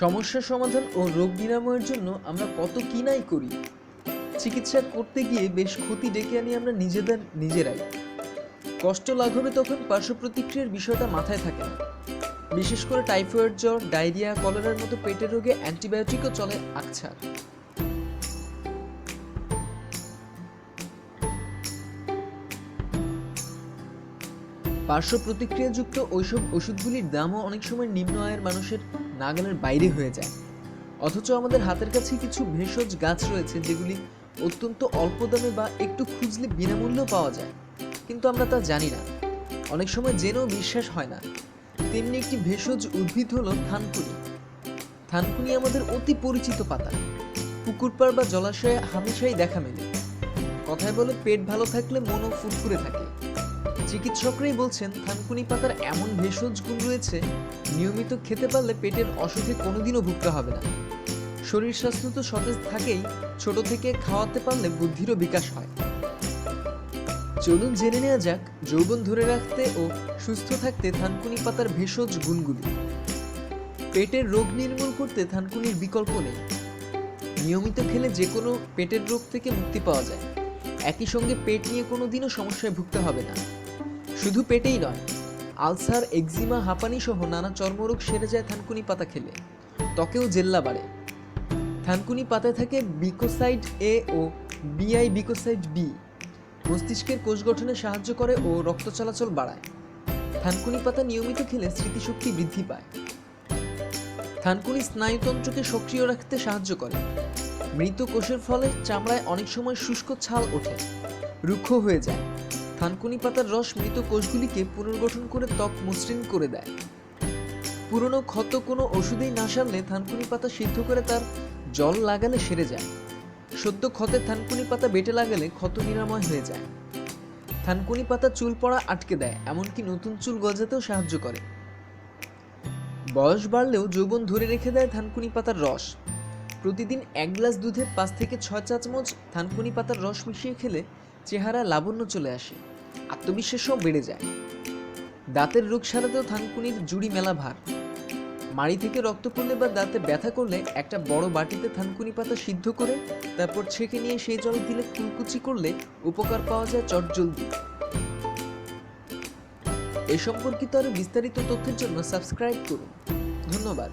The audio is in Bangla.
সমস্যা সমাধান ও রোগ নিরাময়ের জন্য আমরা কত কিনাই করি? চিকিৎসা করতে গিয়ে বেশ ক্ষতি ডেকে আনি আমরা নিজেদের, নিজেরাই। কষ্ট লাঘবে তখন পার্শ্ব প্রতিক্রিয়ার বিষয়টা মাথায় থাকে বিশেষ করে টাইফয়েড জ্বর, ডায়রিয়া, কলেরার মতো পেটের রোগে অ্যান্টিবায়োটিকও চলে আকছার পার্শ্ব প্রতিক্রিয়াযুক্ত ওইসব ওষুধগুলির দামও অনেক সময় নিম্ন আয়ের মানুষের নাগালের বাইরে হয়ে যায়। অথচ আমাদের হাতের কাছে কিছু ভেষজ গাছ রয়েছে যেগুলি অত্যন্ত অল্প দামে বা একটু খুঁজলে বিনামূল্যেও পাওয়া যায়। কিন্তু আমরা তা জানি না। অনেক সময় জেনেও বিশ্বাস হয় না। তেমনি একটি ভেষজ উদ্ভিদ হলো থানকুনি। থানকুনি আমাদের অতি পরিচিত পাতা। পুকুরপাড় বা জলাশয়ে হামেশাই দেখা মেলে। কথায় বলে পেট ভালো থাকলে মনও ফুরফুরে থাকে। চিকিৎসকরাই বলছেন, থানকুনি পাতার এমন ভেষজ গুণ রয়েছে, নিয়মিত খেতে পারলে পেটের অসুখে কোনোদিনও ভুগতে হবে না। শরীর স্বাস্থ্য তো সতেজ থাকেই, ছোট থেকে খাওয়াতে পারলে বুদ্ধিরও বিকাশ হয়। চলুন জেনে নেওয়া যাক, যৌবন ধরে রাখতে ও সুস্থ থাকতে থানকুনি পাতার ভেষজ গুণগুলি। পেটের রোগ নির্মূল করতে থানকুনির বিকল্প নেই। নিয়মিত খেলে যে কোনো পেটের রোগ থেকে মুক্তি পাওয়া যায়। একই সঙ্গে পেট নিয়ে কোনো দিনও সমস্যায় ভুগতে হবে না। শুধু পেটেই নয়, আলসার, এক্সিমা হাঁপানি সহ নানা চর্মরোগ সেরে যায় থানকুনি পাতা খেলে। ত্বকেও জেল্লা বাড়ে। থানকুনি পাতায় থাকে বিকোসাইড এ ও বিআই বিকোসাইড বি। মস্তিষ্কের কোষ গঠনে সাহায্য করে ও রক্ত চলাচল বাড়ায়। থানকুনি পাতা নিয়মিত খেলে স্মৃতিশক্তি বৃদ্ধি পায়। থানকুনি স্নায়ুতন্ত্রকে সক্রিয় রাখতে সাহায্য করে। মৃত কোষের ফলে চামড়ায় অনেক সময় শুষ্ক ছাল ওঠে। রুক্ষ হয়ে যায়। থানকুনি পাতার রস মৃত কোষগুলিকে পুনর্গঠন করে ত্বক মসৃণ করে দেয়। পুরনো ক্ষত কোনো ওষুধেই না সারলে থানকুনি পাতা সিদ্ধ করে তার জল লাগালে সেরে যায়। সদ্য ক্ষতে থানকুনি পাতা বেটে লাগালে ক্ষত নিরাময় হয়ে যায়। থানকুনি পাতা চুল পড়া আটকে দেয়, এমনকি নতুন চুল গজাতেও সাহায্য করে। বয়স বাড়লেও যৌবন ধরে রেখে দেয় থানকুনি পাতার রস। প্রতিদিন এক গ্লাস দুধে পাঁচ থেকে ছয় চা চামচ থানকুনি পাতার রস মিশিয়ে খেলে চেহারা লাবণ্য চলে আসে। আত্মবিশ্বাসও বেড়ে যায়। দাঁতের রোগ সারাতেও থানকুনির জুড়ি মেলা ভার। মাড়ি থেকে রক্ত পড়লে বা দাঁতে ব্যথা করলে একটা বড় বাটিতে থানকুনি পাতা সিদ্ধ করে তারপর ছেঁকে নিয়ে সেই জল দিলে কুলকুচি করলে উপকার পাওয়া যায় চটজলদি এ সম্পর্কিত আরও বিস্তারিত তথ্যের জন্য সাবস্ক্রাইব করুন। ধন্যবাদ।